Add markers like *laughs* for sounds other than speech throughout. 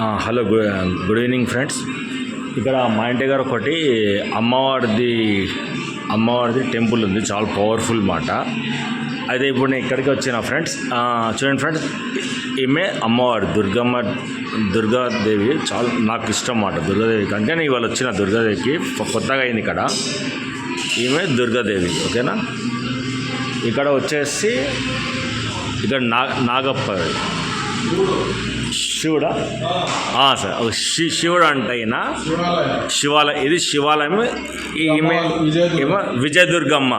Hello good good evening friends. ఇక్కడ మా ఇంటి దగ్గర ఒకటి అమ్మవారిది అమ్మవారిది టెంపుల్ ఉంది. చాలా పవర్ఫుల్ మాట. అయితే ఇప్పుడు నేను ఇక్కడికి వచ్చిన ఫ్రెండ్స్ చూడండి ఫ్రెండ్స్ ఈమె అమ్మవారు దుర్గమ్మ దుర్గాదేవి చాలా నాకు ఇష్టం మాట దుర్గాదేవి కంటే. నేను ఇవాళ వచ్చిన దుర్గాదేవికి కొత్తగా అయింది ఇక్కడ. ఈమె దుర్గాదేవి ఓకేనా? ఇక్కడ వచ్చేసి ఇక్కడ నా నాగప్ప. శివుడా? సార్. ఒక శి శివుడు అంటే ఈయన శివాలయం. ఇది శివాలయం. ఈమె ఈమె విజయదుర్గమ్మ.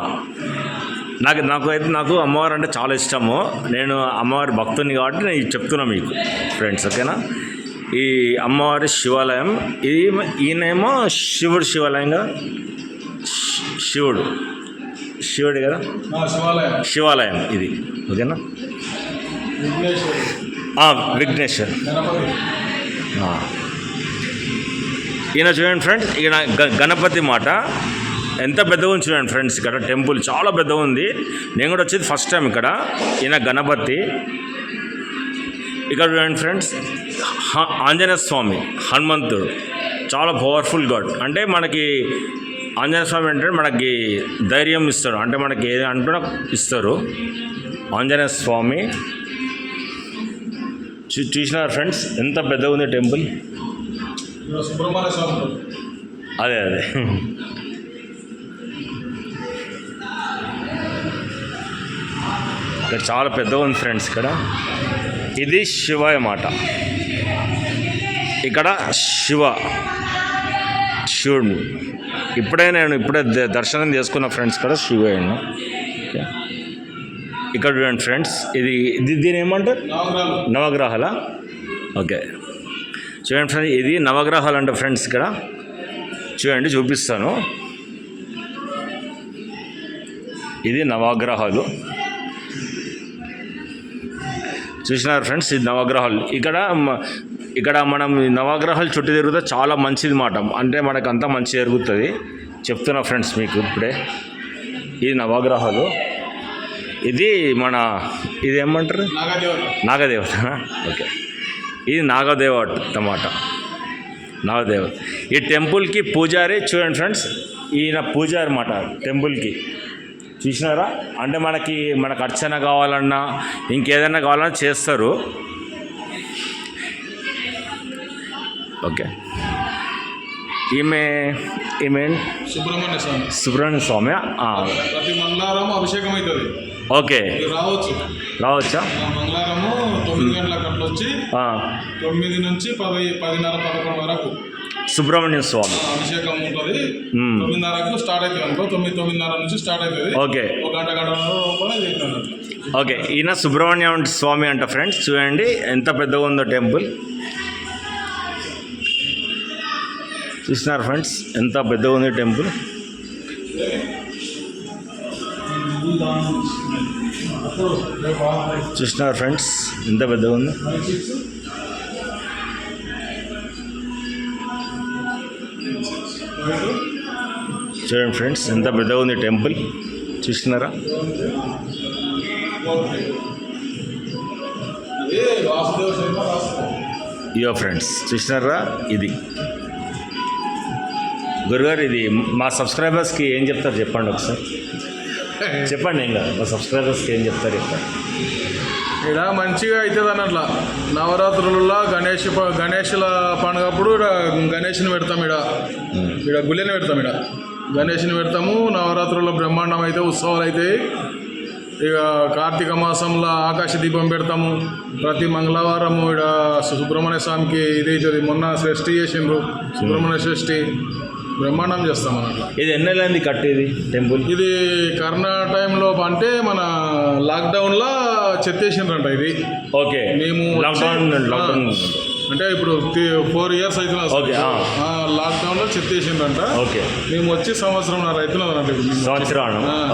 నాకు నాకు అయితే నాకు అమ్మవారు అంటే చాలా ఇష్టము. నేను అమ్మవారి భక్తుని కాబట్టి నేను ఇది చెప్తున్నా మీకు ఫ్రెండ్స్ ఓకేనా? ఈ అమ్మవారి శివాలయం ఈ ఈయనేమో శివుడు శివాలయంగా? శివుడు. శివుడు కదా? శివాలయం. శివాలయం ఇది ఓకేనా? విఘ్నేశ్వర్. ఈయన చూడండి ఫ్రెండ్స్ ఈయన గ గణపతి మాట. ఎంత పెద్దగా ఉంది చూడండి ఫ్రెండ్స్ ఇక్కడ టెంపుల్ చాలా పెద్దగా ఉంది నేను కూడా వచ్చేది ఫస్ట్ టైం ఇక్కడ. ఈయన గణపతి. ఇక్కడ చూడండి ఫ్రెండ్స్ హ- ఆంజనేయ స్వామి హనుమంతుడు. చాలా పవర్ఫుల్ గాడ్. అంటే మనకి ఆంజనేయ స్వామి అంటే మనకి ధైర్యం ఇస్తారు అంటే మనకి ఏది అంటున్నా ఇస్తారు. ఆంజనేయ స్వామి చూసినారు ఫ్రెండ్స్? ఎంత పెద్దగా ఉంది టెంపుల్. అదే అదే. ఇక్కడ చాలా పెద్దగా ఉంది ఫ్రెండ్స్ ఇక్కడ. ఇది శివాయ మాట. ఇక్కడ శివ. శివుడు ఇప్పుడే నేను ఇప్పుడే ద- దర్శనం చేసుకున్న ఫ్రెండ్స్ కూడా శివయ్యను ఓకే. ఇక్కడ చూడండి ఫ్రెండ్స్ ఇది ఇది దీని ఏమంటారు? నవగ్రహాల. ఓకే. చూడండి ఫ్రెండ్స్ ఇది నవగ్రహాలు అంటే ఫ్రెండ్స్ ఇక్కడ. చూడండి చూపిస్తాను. ఇది నవగ్రహాలు. చూసినారు ఫ్రెండ్స్ ఇది నవగ్రహాలు. ఇక్కడ ఇక్కడ మనం నవగ్రహాలు చుట్టూ తిరిగితే చాలా మంచిది మాట. అంటే మనకు అంతా మంచి జరుగుతుంది. చెప్తున్నా ఫ్రెండ్స్ మీకు ఇప్పుడే. ఇది నవగ్రహాలు. ఇది మన ఇది ఏమంటారు? నాగదేవత. ఓకే. ఇది నాగదేవత అన్నమాట నాగదేవత. ఈ టెంపుల్కి పూజారి చూడండి ఫ్రెండ్స్ ఈయన పూజారి అన్నమాట టెంపుల్కి. చూసినారా? అంటే మనకి మనకు అర్చన కావాలన్నా ఇంకేదైనా కావాలన్నా చేస్తారు. ఓకే. ఈమె ఈమె సుబ్రహ్మణ్య స్వామి. సుబ్రహ్మణ్య స్వామి ప్రతి మంగళవారం అభిషేకం అవుతుంది ఓకే రావచ్చు. రావచ్చా? మంగళవారము తొమ్మిది గంటలకు అట్లా వచ్చి తొమ్మిది నుంచి పది పదిన్నర పదకొండు వరకు సుబ్రహ్మణ్య స్వామి. అభిషేకం ఉంటుంది. మ్మ్. తొమ్మిదిన్నరకు స్టార్ట్ అవుతుంది అనుకో తొమ్మిది తొమ్మిదిన్నర నుంచి స్టార్ట్ అవుతుంది. ఓకే. ఒక గంట గంట ఓకే. ఈయన సుబ్రహ్మణ్యం స్వామి అంట ఫ్రెండ్స్ చూడండి ఎంత పెద్దగా ఉందో టెంపుల్. చూసినారు ఫ్రెండ్స్ ఎంత పెద్దగా ఉంది టెంపుల్. చూసినారు ఫ్రెండ్స్ ఎంత పెద్దగా ఉంది. చూడండి ఫ్రెండ్స్ ఎంత పెద్దగా ఉంది టెంపుల్. చూసినారా. ఏ ఇయో ఫ్రెండ్స్ చూసినారా ఇది. గురుగారు ఇది మా సబ్స్క్రైబర్స్కి ఏం చెప్తారు చెప్పండి ఒకసారి. *laughs* చెప్పండి ఏం కాదు మా సబ్స్క్రైబర్స్కి ఏం చెప్తారు చెప్పండి. ఇక్కడ మంచిగా అవుతుంది అన్నట్ల. నవరాత్రులలో గణేష్ గణేషుల పండుగప్పుడు ఈడ గణేష్ని పెడతాం ఇక్కడ ఇక్కడ గుళ్ళని పెడతాం ఇక్కడ గణేష్ని పెడతాము నవరాత్రుల్లో బ్రహ్మాండం అయితే ఉత్సవాలు అవుతాయి ఇక కార్తీక మాసంలో ఆకాశ దీపం పెడతాము. ప్రతి మంగళవారం ఇక్కడ సుబ్రహ్మణ్య స్వామికి ఇది మొన్న షష్ఠి చేసిండ్రు. సుబ్రహ్మణ్య షష్ఠి బ్రహ్మాండం చేస్తాం అన్నట్ల ఇది ఎన్నెళ్ళైంది కట్టేది టెంపుల్? ఇది కరోనా టైంలో అంటే మన లాక్డౌన్లో చెత్తేసిండ్రంట ఇది. ఓకే. మేము లాక్డౌన్ లాక్డౌన్ అంటే ఇప్పుడు ఫోర్ ఇయర్స్ అవుతున్నా ఓకే, ఆ. లాక్డౌన్లో చెత్తేసిండ్రంట. ఓకే. మేము వచ్చి సంవత్సరం రైతులు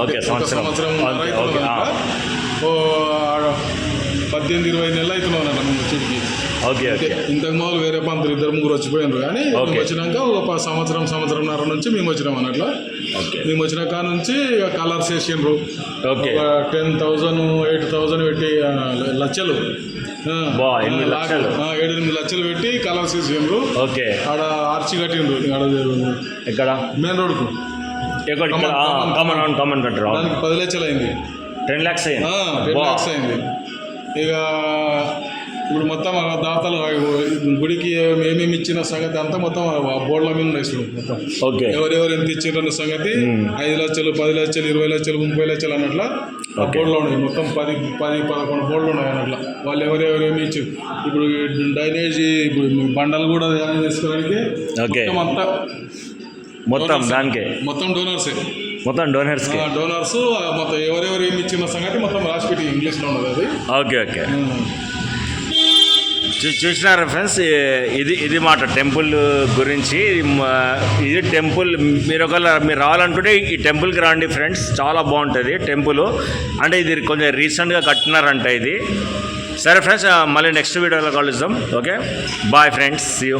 ఓకే ఒక సంవత్సరం. సంవత్సరం రైతులు పద్దెనిమిది ఇరవై నెలలు అవుతున్నాం అన్నట్టు మేము వచ్చేటికి. ఇంతకు మొదలు వేరే పంతులు ఇద్దరు ముగ్గురు వచ్చిపోయినారు కానీ వచ్చినాక ఒక సంవత్సరం సంవత్సరంన్నర నుంచి మేము వచ్చినాం అన్నట్లు. మేము వచ్చిన కాడ నుంచి ఇక కలర్స్ వేసిండ్రు. టెన్ థౌజండ్ ఎయిట్ థౌజండ్ పెట్టి ఎనిమిది ఆ, లక్షలు. ఆ, ఏడు ఎనిమిది లక్షలు పెట్టి కలర్ చేసిండ్రు ఓకే. ఆడ ఆర్చి కట్టిండ్రు. ఆడ ఎక్కడ? మెయిన్ రోడ్కు ఎక్కడ? ఇక్కడ కామన్, కామన్ కట్టరు దానికి పది లక్షలు అయింది. టెన్ ల్యాక్స్ అయ్యింది టెన్ ల్యాక్స్ అయింది. ఇక ఇప్పుడు మొత్తం ఆ దాతలు గుడికి ఏమేమి ఇచ్చిన సంగతి అంతా మొత్తం ఆ బోర్డుల మీద ఉన్నాయి మొత్తం. ఓకే. ఎవరెవరు ఎంత ఇచ్చిండ్రన్న సంగతి ఐదు లక్షలు పది లక్షలు ఇరవై లక్షలు ముప్పై లక్షలు అన్నట్ల. బోర్డులో ఉన్నాయి. మొత్తం పది పది పదకొండు బోర్డులు ఉన్నాయి అన్నట్ల. వాళ్ళు ఎవరెవరు ఏమి ఇచ్చి ఇప్పుడు డ్రైనేజీ ఇప్పుడు బండలు కూడా చేసుకోవడానికి. మొత్తం అంతా మొత్తం డోనర్సే. దానికే? మొత్తం డోనర్సే మొత్తం డోనర్స్కి డోనర్స్ మొత్తం ఎవరెవరు ఏమి ఇచ్చిన సంగతి మొత్తం రాసిపెట్టి ఇంగ్లీష్లో ఉన్నది అది. Okay okay. చూసినారా ఫ్రెండ్స్ ఇది ఇది మాట. టెంపుల్ గురించి ఇది టెంపుల్ మీరు ఒకవేళ మీరు రావాలనుకుంటే ఈ టెంపుల్కి రండి ఫ్రెండ్స్ చాలా బాగుంటుంది టెంపుల్. అంటే ఇది కొంచెం రీసెంట్గా కట్టినారంట ఇది. సరే ఫ్రెండ్స్ మళ్ళీ నెక్స్ట్ వీడియోలో కలుద్దాం. Okay bye friends you